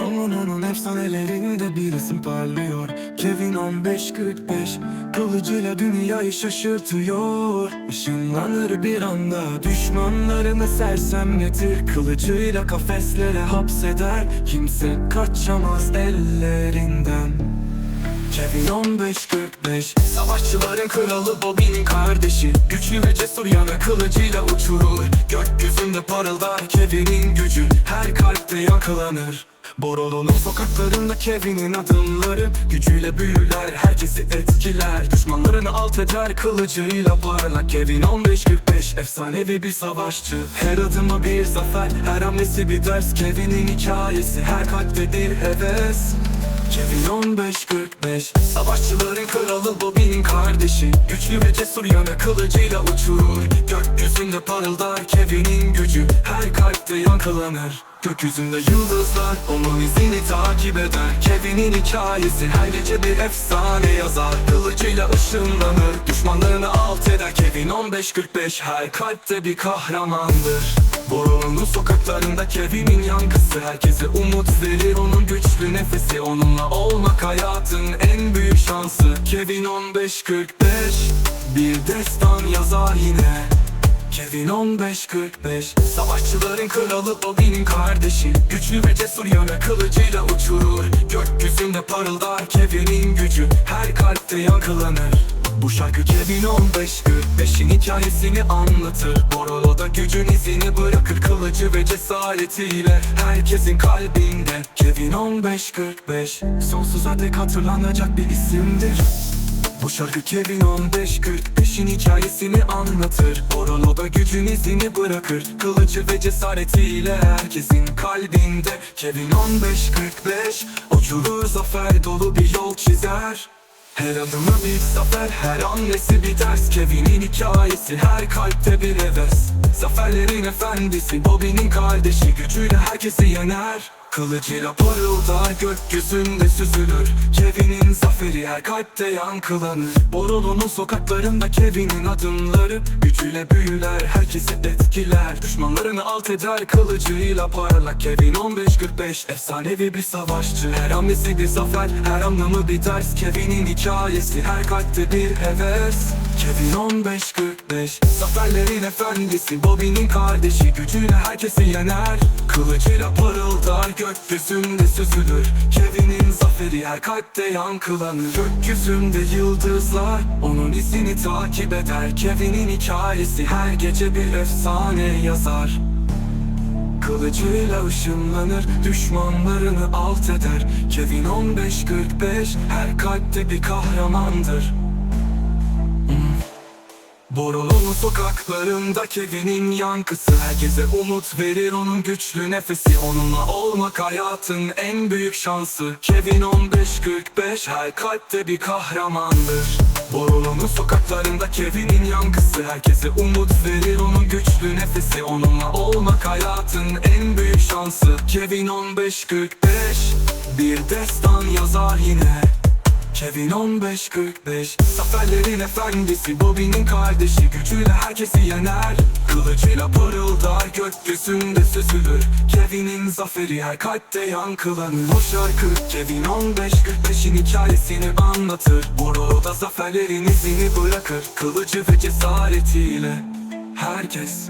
Onun onun efsanelerinde bir isim parlıyor. Kevin 1545 Kılıcıyla dünyayı şaşırtıyor. Işınlanır bir anda Düşmanlarını sersemletir. Kılıcıyla kafeslere hapseder. Kimse kaçamaz ellerinden. Kevin 1545 Savaşçıların kralı Bobby'nin kardeşi. Güçlü ve cesur yana kılıcıyla uçurur. Gökyüzünde parıldar Kevin'in gücü. Her kalpte yakalanır Borolo'nun sokaklarında Kevin'in adımları. Gücüyle büyüler herkesi etkiler. Düşmanlarını alt eder kılıcıyla parlak Kevin 1545 efsanevi bir savaşçı. Her adımı bir zafer her hamlesi bir ders. Kevin'in hikayesi her kalpte bir heves. Kevin 1545 Savaşçıların kralı Bobby'nin kardeşi. Güçlü ve cesur yana kılıcıyla uçurur. Gökyüzünde parıldar Kevin'in gücü Her kalpte yankılanır Gökyüzünde yıldızlar onun izini takip eder. Kevin'in hikayesi her gece bir efsane yazar. Kılıcıyla ışınlanır düşmanlarını alt eder. Kevin 1545 her kalpte bir kahramandır. Borolo'nun sokaklarında Kevin'in yankısı. Herkese umut verir onun güçlü nefesi. Onunla olmak hayatın en büyük şansı. Kevin 1545 Bir destan yazar yine Kevin 1545 Savaşçıların kralı Bobby'nin kardeşi Güçlü ve cesur yana kılıcıyla uçurur. Gökyüzünde parıldar Kevin'in gücü. Her kalpte yankılanır. Bu şarkı Kevin 1545'in hikayesini anlatır. Borolo'da gücün izini bırakır Kılıcı ve cesaretiyle Herkesin kalbinde. Kevin 1545 Sonsuza dek hatırlanacak bir isimdir. Bu şarkı Kevin 1545'in hikayesini anlatır Borolo'da gücün izini bırakır. Kılıcı ve cesaretiyle herkesin kalbinde. Kevin 1545 Uçurur zafer dolu bir yol çizer. Her adımı bir zafer, her hamlesi bir ders. Kevin'in hikayesi, her kalpte bir heves. Zaferlerin efendisi, Bobby'nin kardeşi Gücüyle herkesi yener Kılıcıyla parıldar, gökyüzünde süzülür. Kevin'in zaferi her kalpte yankılanır. Borolo'nun sokaklarında Kevin'in adımları. Gücüyle büyüler, herkesi etkiler. Düşmanlarını alt eder, kılıcıyla parlak Kevin 1545, efsanevi bir savaşçı. Her hamlesi bir zafer, her anlamı bir ders. Kevin'in hikayesi, her kalpte bir heves. Kevin 1545 Zaferlerin efendisi. Bobby'nin kardeşi Gücüyle herkesi yener. Kılıcıyla parıldar gökyüzünde süzülür. Kevin'in zaferi her kalpte yankılanır. Gökyüzünde yıldızlar onun izini takip eder. Kevin'in hikayesi her gece bir efsane yazar. Kılıcıyla ışınlanır Düşmanlarını alt eder. Kevin 1545 Her kalpte bir kahramandır Borolo'nun sokaklarında Kevin'in yankısı. Herkese umut verir onun güçlü nefesi. Onunla olmak hayatın en büyük şansı. Kevin 1545 her kalpte bir kahramandır. Borolo'nun sokaklarında Kevin'in yankısı. Herkese umut verir onun güçlü nefesi. Onunla olmak hayatın en büyük şansı. Kevin 1545 Bir destan yazar yine Kevin 1545 Zaferlerin efendisi Bobby'nin kardeşi. Gücüyle herkesi yener. Kılıcıyla parıldar gökyüzünde süzülür. Kevin'in zaferi her kalpte yankılanır. Bu şarkı Kevin 1545'in hikayesini anlatır. Borolo'da zaferlerin izini bırakır. Kılıcı ve cesaretiyle Herkes